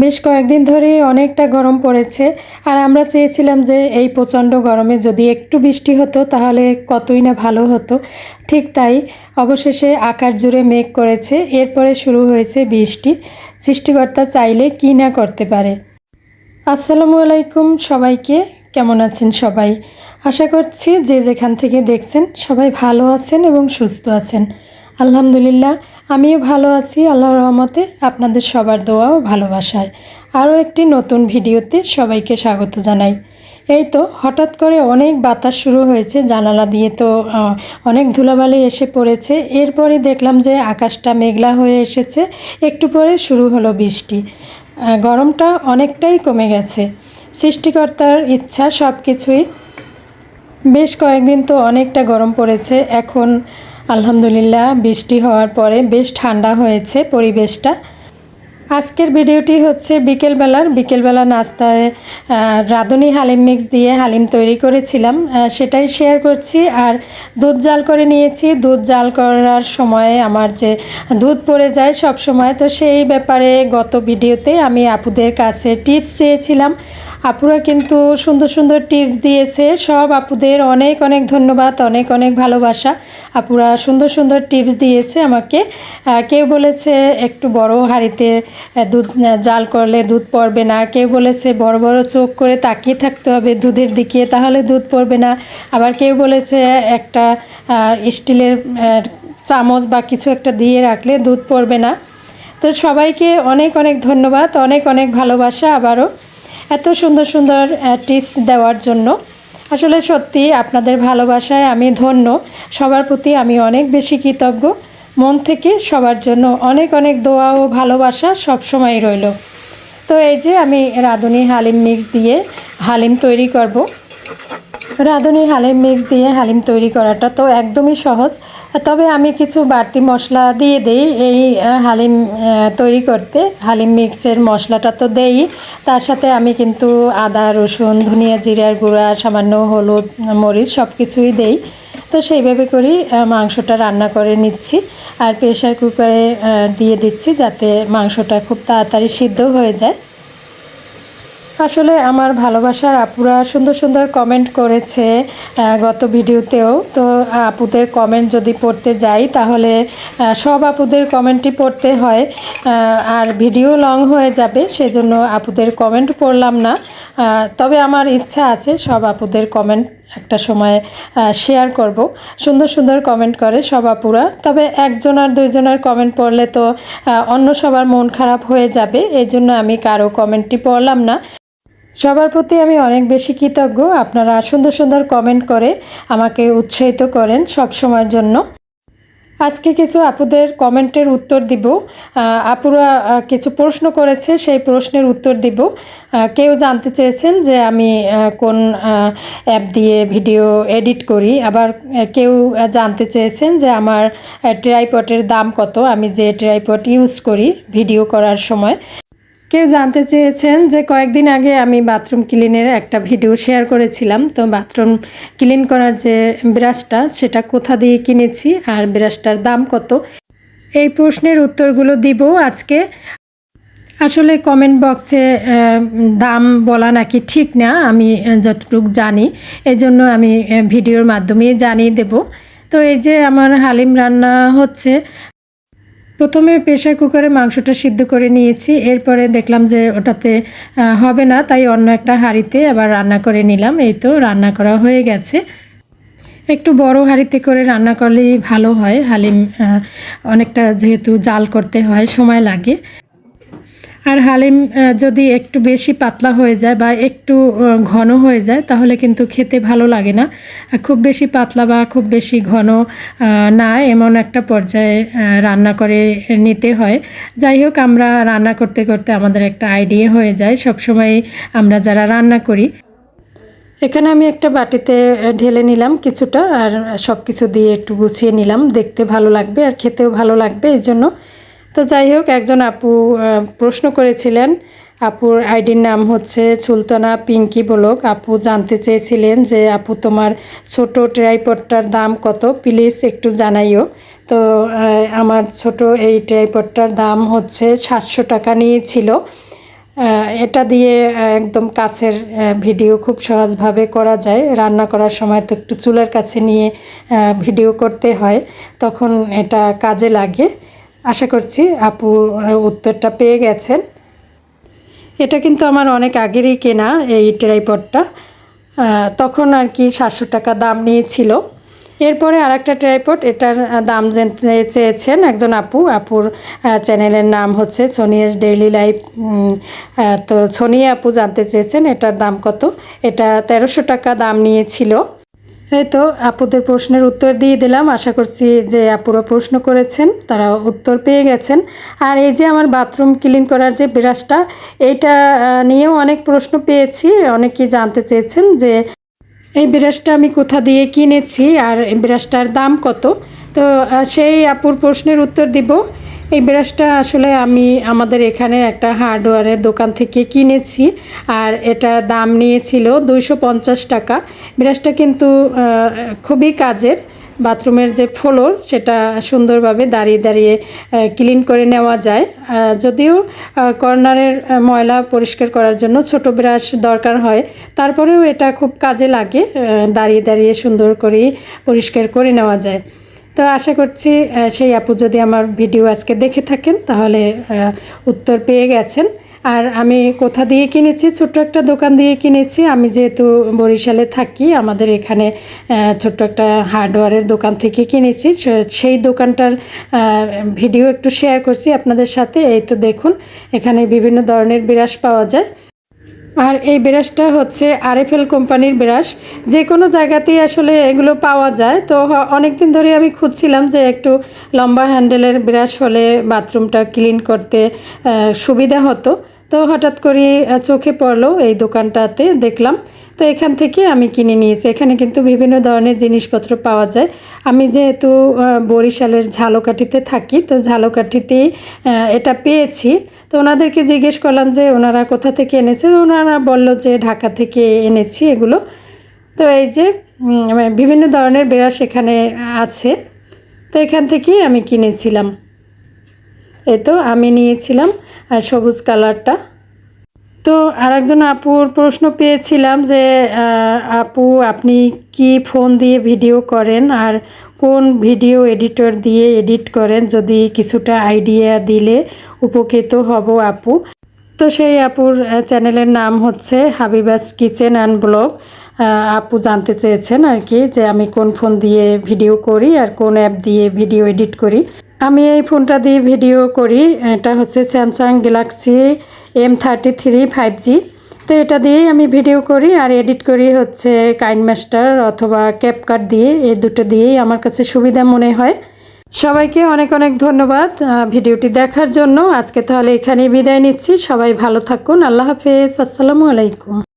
বেশ কয়েকদিন ধরে অনেকটা গরম পড়েছে। আর আমরা চেয়েছিলাম যে এই প্রচণ্ড গরমে যদি একটু বৃষ্টি হতো, তাহলে কতই না ভালো হতো। ঠিক তাই অবশেষে আকাশ জুড়ে মেঘ করেছে। এরপরে শুরু হয়েছে বৃষ্টি। সৃষ্টিকর্তা চাইলে কী না করতে পারে। আসসালামু আলাইকুম সবাইকে। কেমন আছেন সবাই? আশা করছি যে যেখান থেকে দেখছেন সবাই ভালো আছেন এবং সুস্থ আছেন। আলহামদুলিল্লাহ আমিও ভালো আছি, আল্লাহর রহমতে আপনাদের সবার দোয়া ও ভালোবাসায়। আরও একটি নতুন ভিডিওতে সবাইকে স্বাগত জানাই। এই তো, হঠাৎ করে অনেক বাতাস শুরু হয়েছে, জানালা দিয়ে তো অনেক ধুলাবালি এসে পড়েছে। এরপরে দেখলাম যে আকাশটা মেঘলা হয়ে এসেছে, একটু পরে শুরু হলো বৃষ্টি। গরমটা অনেকটাই কমে গেছে। সৃষ্টিকর্তার ইচ্ছা সব কিছুই বেশ কয়েকদিন তো অনেকটা গরম পড়েছে, এখন আলহামদুলিল্লাহ, বৃষ্টি হওয়ার পরে বেশ ঠান্ডা হয়েছে পরিবেশটা। আজকের ভিডিওটি হচ্ছে বিকেলবেলার। বিকেলবেলা নাস্তায় রাঁধুনি হালিম মিক্স দিয়ে হালিম তৈরি করেছিলাম। সেটাই শেয়ার করছি। আর দুধ জাল করে নিয়েছি। দুধ জাল করার সময় আমার যে দুধ পড়ে যায় সব সময় তো সেই ব্যাপারে গত ভিডিওতে আমি আপুদের কাছে টিপস চেয়েছিলাম। আপুরা কিন্তু সুন্দর সুন্দর টিপস দিয়েছে। সব আপুদের অনেক অনেক ধন্যবাদ, অনেক অনেক ভালোবাসা। আপুরা সুন্দর সুন্দর টিপস দিয়েছে আমাকে। কেউ বলেছে একটু বড় হাঁড়িতে দুধ জাল করলে দুধ পড়বে না। কেউ বলেছে বড় বড় চোখ করে তাকিয়ে থাকতে হবে দুধের দিকে, তাহলে দুধ পড়বে না। আবার কেউ বলেছে একটা স্টিলের চামচ বা কিছু একটা দিয়ে রাখলে দুধ পড়বে না। তো সবাইকে অনেক অনেক ধন্যবাদ, অনেক অনেক ভালোবাসা আবারও। এত সুন্দর সুন্দর টিপস দেওয়ার জন্য। আসলে সত্যি আপনাদের ভালোবাসায় আমি ধন্য। সবার প্রতি আমি অনেক বেশি কৃতজ্ঞ। মন থেকে সবার জন্য অনেক অনেক দোয়া ও ভালোবাসা সবসময় রইল। তো এই যে আমি রাঁধুনি হালিম মিক্স দিয়ে হালিম তৈরি করব। রাঁধুনি হালিম মিক্স দিয়ে হালিম তৈরি করাটা তো একদমই সহজ। তবে আমি কিছু বাড়তি মশলা দিয়ে দিই এই হালিম তৈরি করতে। হালিম মিক্সের মশলাটা তো দেই। তার সাথে আমি কিন্তু আদা রসুন ধনিয়া জিরার গুঁড়া সামান্য হলুদ মরিচ সব কিছুই দেই। তো সেইভাবে আহ, মাংসটা রান্না করে নিচ্ছি। আর প্রেশার কুকারে দিয়ে দিচ্ছি যাতে মাংসটা খুব তাড়াতাড়ি সিদ্ধ হয়ে যায়। আসলে আমার ভালোবাসার আপুরা সুন্দর সুন্দর কমেন্ট করেছে গত ভিডিওতেও। তো আপুদের কমেন্ট যদি পড়তে যাই, তাহলে সব আপুদের কমেন্টই পড়তে হয়। আর ভিডিও লং হয়ে যাবে, সেজন্য আপুদের কমেন্ট পড়লাম না। তবে আমার ইচ্ছা আছে সব আপুদের কমেন্ট একটা সময় শেয়ার করব। সুন্দর সুন্দর কমেন্ট করে সব আপুরা। তবে একজন আর দুইজনের কমেন্ট পড়লে তো অন্য সবার মন খারাপ হয়ে যাবে এই জন্য আমি কারও কমেন্টটি পড়লাম না। সবার প্রতি আমি অনেক বেশি কৃতজ্ঞ। আপনারা সুন্দর সুন্দর কমেন্ট করে আমাকে উৎসাহিত করেন সব সময়ের জন্য। আজকে কিছু আপুদের কমেন্টের উত্তর দিব। আপুরা কিছু প্রশ্ন করেছে, সেই প্রশ্নের উত্তর দিব। কেউ জানতে চেয়েছেন যে আমি কোন অ্যাপ দিয়ে ভিডিও এডিট করি। আবার কেউ জানতে চেয়েছেন যে আমার ট্রাইপটের দাম কত। আমি যে ট্রাইপট ইউজ করি ভিডিও করার সময় কেউ জানতে চেয়েছেন যে কয়েকদিন আগে আমি বাথরুম ক্লিনের একটা ভিডিও শেয়ার করেছিলাম। তো বাথরুম ক্লিন করার যে ব্রাশটা, সেটা কোথা দিয়ে কিনেছি আর ব্রাশটার দাম কত? এই প্রশ্নের উত্তরগুলো দিব আজকে। আসলে কমেন্ট বক্সে দাম বলা নাকি ঠিক না, আমি যতটুকু জানি এই জন্য আমি ভিডিওর মাধ্যমেই জানিয়ে দেব। তো এই যে আমার হালিম রান্না হচ্ছে প্রথমে প্রেশার কুকারে মাংসটা সিদ্ধ করে নিয়েছি। এরপরে দেখলাম যে ওটাতে হবে না, তাই অন্য একটা হাঁড়িতে আবার রান্না করে নিলাম। এই তো রান্না করা হয়ে গেছে। একটু বড় হাঁড়িতে করে রান্না করলেই ভালো হয়। হালিম অনেকটা যেহেতু জাল করতে হয়, সময় লাগে। আর হালিম যদি একটু বেশি পাতলা হয়ে যায় বা একটু ঘন হয়ে যায়, তাহলে কিন্তু খেতে ভালো লাগে না। খুব বেশি পাতলা বা খুব বেশি ঘন না এমন একটা পর্যায়ে রান্না করে নিতে হয়। যাই হোক, আমরা রান্না করতে করতে আমাদের একটা আইডিয়া হয়ে যায়। সবসময় আমরা যারা রান্না করি, এখানে আমি একটা বাটিতে ঢেলে নিলাম কিছুটা, আর সব কিছু দিয়ে একটু গুছিয়ে নিলাম। দেখতে ভালো লাগবে আর খেতেও ভালো লাগবে, এই জন্য তো যাই হোক, একজন আপু প্রশ্ন করেছিলেন, আপুর আইডির নাম হচ্ছে সুলতানা পিঙ্কি বলক। আপু জানতে চেয়েছিলেন যে, আপু তোমার ছোট ট্রাইপডটার দাম কত? প্লিজ একটু জানাইও। তো আমার ছোট এই ট্রাইপডটার দাম হচ্ছে সাতশো টাকা নিয়েছিল। এটা দিয়ে একদম কাছের ভিডিও খুব সহজভাবে করা যায়। রান্না করার সময় তো একটু চুলার কাছে নিয়ে ভিডিও করতে হয়। তখন এটা কাজে লাগে। আশা করছি আপু উত্তরটা পেয়ে গেছেন। এটা কিন্তু আমার অনেক আগেরই কেনা এই ট্রাইপডটা তখন আর কি সাতশো টাকা দাম নিয়েছিল। এরপরে আর একটা ট্রাইপড এটার দাম জানতে চেয়েছেন একজন আপু। আপুর চ্যানেলের নাম হচ্ছে সোনিয়াস ডেইলি লাইফ তো সোনিয়া আপু জানতে চেয়েছেন এটার দাম কত। এটা তেরোশো টাকা দাম নিয়েছিল। এই তো আপুদের প্রশ্নের উত্তর দিয়ে দিলাম। আশা করছি যে আপুরা প্রশ্ন করেছেন, তারা উত্তর পেয়ে গেছেন। আর এই যে আমার বাথরুম ক্লিন করার যে ব্রাশটা এইটা নিয়েও অনেক প্রশ্ন পেয়েছি, অনেকেই জানতে চেয়েছেন যে এই ব্রাশটা আমি কোথা দিয়ে কিনেছি আর ব্রাশটার দাম কত। তো সেই আপুর প্রশ্নের উত্তর দিব। এই ব্রাশটা আসলে আমি আমাদের এখানে একটা হার্ডওয়্যারের দোকান থেকে কিনেছি, আর এটা দাম নিয়েছিল দুইশো পঞ্চাশ টাকা। ব্রাশটা কিন্তু খুবই কাজের। বাথরুমের যে ফ্লোর, সেটা সুন্দরভাবে দাঁড়িয়ে দাঁড়িয়ে ক্লিন করে নেওয়া যায়। যদিও কর্নারের ময়লা পরিষ্কার করার জন্য ছোট ব্রাশ দরকার হয়, তারপরেও এটা খুব কাজে লাগে দাঁড়িয়ে দাঁড়িয়ে সুন্দর করে পরিষ্কার করে নেওয়া যায়। তো আশা করছি সেই আপু যদি আমার ভিডিও আজকে দেখে থাকেন, তাহলে উত্তর পেয়ে গেছেন। আর আমি কোথা দিয়ে কিনেছি? ছোট্ট একটা দোকান দিয়ে কিনেছি। আমি যেহেতু বরিশালে থাকি, আমাদের এখানে ছোট্ট একটা হার্ডওয়্যারের দোকান থেকে কিনেছি। সেই দোকানটার ভিডিও একটু শেয়ার করছি আপনাদের সাথে। এই তো দেখুন, এখানে বিভিন্ন ধরনের বিরাস পাওয়া যায়। আর এই ব্রাশটা হচ্ছে আরএফএল কোম্পানির ব্রাশ। যে কোনো জায়গাতেই আসলে এগুলো পাওয়া যায়। তো অনেক দিন ধরে আমি খুঁজছিলাম যে একটু লম্বা হ্যান্ডেলের ব্রাশ হলে বাথরুমটা ক্লিন করতে সুবিধা হতো। তো হঠাৎ করে চোখে পড়ল এই দোকানটাতে, দেখলাম। তো এখান থেকে আমি কিনে নিয়েছি। এখানে কিন্তু বিভিন্ন ধরনের জিনিসপত্র পাওয়া যায়। আমি যেহেতু বরিশালের ঝালকাঠিতে থাকি, তো ঝালকাঠিতেই এটা পেয়েছি। তো ওনাদেরকে জিজ্ঞেস করলাম যে ওনারা কোথা থেকে এনেছে? ওনারা বলল যে ঢাকা থেকে এনেছি এগুলো। তো এই যে বিভিন্ন ধরনের ব্রাশ এখানে আছে। তো এখান থেকেই আমি কিনেছিলাম। এই তো আমি নিয়েছিলাম সবুজ কালারটা। তো আরেকজন আপুর প্রশ্ন পেয়েছিলাম যে আপু আপনি কি ফোন দিয়ে ভিডিও করেন? আর কোন ভিডিও এডিটর দিয়ে এডিট করেন যদি কিছুটা আইডিয়া দিলে উপকৃত হব আপু। তো সেই আপুর চ্যানেলের নাম হচ্ছে হাবিবাস কিচেন অ্যান্ড ব্লগ। আপু জানতে চেয়েছেন আর কি যে আমি কোন ফোন দিয়ে ভিডিও করি আর কোন অ্যাপ দিয়ে ভিডিও এডিট করি। আমি এই ফোনটা দিয়ে ভিডিও করি, এটা হচ্ছে Samsung Galaxy M thirty three five G. তো এটা দিয়েই আমি ভিডিও করি আর এডিট করি হচ্ছে কাইন মাস্টার অথবা ক্যাপকাট দিয়ে, এই দুটো দিয়েই আমার কাছে সুবিধা মনে হয়। সবাইকে অনেক অনেক ধন্যবাদ ভিডিওটি দেখার জন্য। আজকে তাহলে এখানেই বিদায় নিচ্ছি। সবাই ভালো থাকুন। আল্লাহ হাফেজ। আসসালামু আলাইকুম।